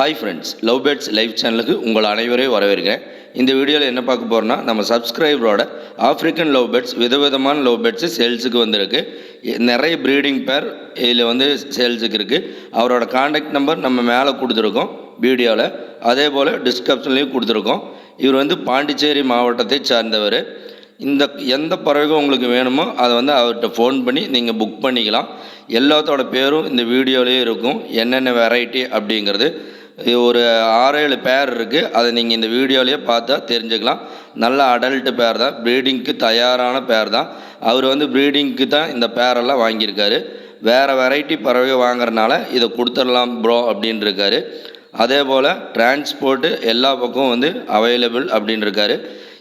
Hi friends love birds live சேனலுக்கு உங்கள் அனைவரையும் வரவேற்கிறேன். இந்த வீடியோவில் என்ன பார்க்க போகிறோன்னா நம்ம சப்ஸ்கிரைபரோட ஆஃப்ரிக்கன் லவ் பேட்ஸ் விதவிதமான லவ் பேட்ஸு சேல்ஸுக்கு வந்திருக்கு. நிறைய ப்ரீடிங் பேர் இதில் வந்து சேல்ஸுக்கு இருக்குது அவரோட காண்டாக்ட் நம்பர் நம்ம மேலே கொடுத்துருக்கோம் வீடியோவில் அதே போல் டிஸ்கிரிப்ஷன்லேயும் கொடுத்துருக்கோம். இவர் வந்து பாண்டிச்சேரி மாவட்டத்தை சார்ந்தவர். இந்த எந்த பறவைகள் உங்களுக்கு வேணுமோ அதை வந்து அவர்கிட்ட ஃபோன் பண்ணி நீங்கள் புக் பண்ணிக்கலாம். எல்லாத்தோட பேரும் இந்த வீடியோலேயே இருக்கும். என்னென்ன வெரைட்டி அப்படிங்கிறது. ஒரு ஆறேழு பேர் இருக்குது அதை நீங்கள் இந்த வீடியோலேயே பார்த்தா தெரிஞ்சுக்கலாம். நல்ல அடல்ட்டு பேர் தான். ப்ரீடிங்க்கு தயாரான பேர் தான். அவர் வந்து ப்ரீடிங்க்கு தான் இந்த பேரெல்லாம் வாங்கியிருக்காரு. வேறு வெரைட்டி பறவை வாங்குறனால இதை கொடுத்துடலாம் ப்ரோ அப்படின்னு இருக்காரு. அதே போல் டிரான்ஸ்போர்ட்டு எல்லா பக்கமும் வந்து அவைலபிள் அப்படின்னு இருக்காரு.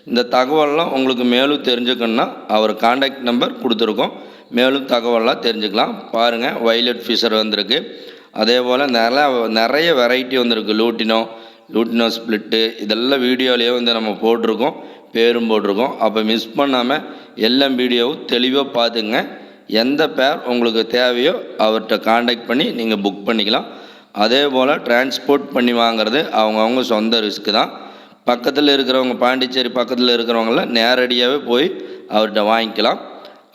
இந்த தகவல்லாம் உங்களுக்கு மேலும் தெரிஞ்சுக்கணுன்னா அவர் காண்டாக்ட் நம்பர் கொடுத்துருக்கோம். மேலும் தகவல்லாம் தெரிஞ்சுக்கலாம். பாருங்கள் வைலட் ஃபிஷர் வந்திருக்கு. அதே போல் நிறைய நிறைய வெரைட்டி வந்திருக்கு. லூட்டினோ லூட்டினோ ஸ்ப்ளிட்டு இதெல்லாம் வீடியோலேயே வந்து நம்ம போட்டிருக்கோம் பேரும் போட்டிருக்கோம். அப்போ மிஸ் பண்ணாமல் எல்லாம் வீடியோவும் தெளிவாக பார்த்துங்க. எந்த பேர் உங்களுக்கு தேவையோ அவர்கிட்ட காண்டாக்ட் பண்ணி நீங்கள் புக் பண்ணிக்கலாம். அதே போல் டிரான்ஸ்போர்ட் பண்ணி வாங்குறது அவங்கவுங்க சொந்த ரிஸ்க்கு தான். பக்கத்தில் இருக்கிறவங்க பாண்டிச்சேரி பக்கத்தில் இருக்கிறவங்களாம் நேரடியாகவே போய் அவர்கிட்ட வாங்கிக்கலாம்.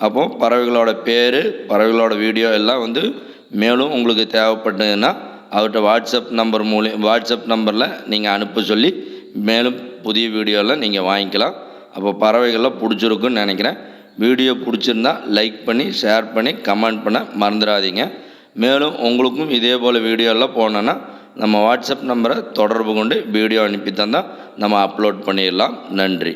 அப்போ பறவைகளோட பேர் பறவைகளோட வீடியோ எல்லாம் வந்து மேலும் உங்களுக்கு தேவைப்பட்டதுன்னா அவர்கிட்ட வாட்ஸ்அப் நம்பர் மூலியம் வாட்ஸ்அப் நம்பரில் நீங்கள் அனுப்ப சொல்லி மேலும் புதிய வீடியோவில் நீங்கள் வாங்கிக்கலாம். அப்போ பறவைகள்லாம் பிடிச்சிருக்குன்னு நினைக்கிறேன். வீடியோ பிடிச்சிருந்தா லைக் பண்ணி ஷேர் பண்ணி கமெண்ட் பண்ண மறந்துடாதீங்க. மேலும் உங்களுக்கும் இதே போல் வீடியோலாம் போனோன்னா நம்ம வாட்ஸ்அப் நம்பரை தொடர்பு கொண்டு வீடியோ அனுப்பி தந்தால் நம்ம அப்லோட் பண்ணிடலாம். நன்றி.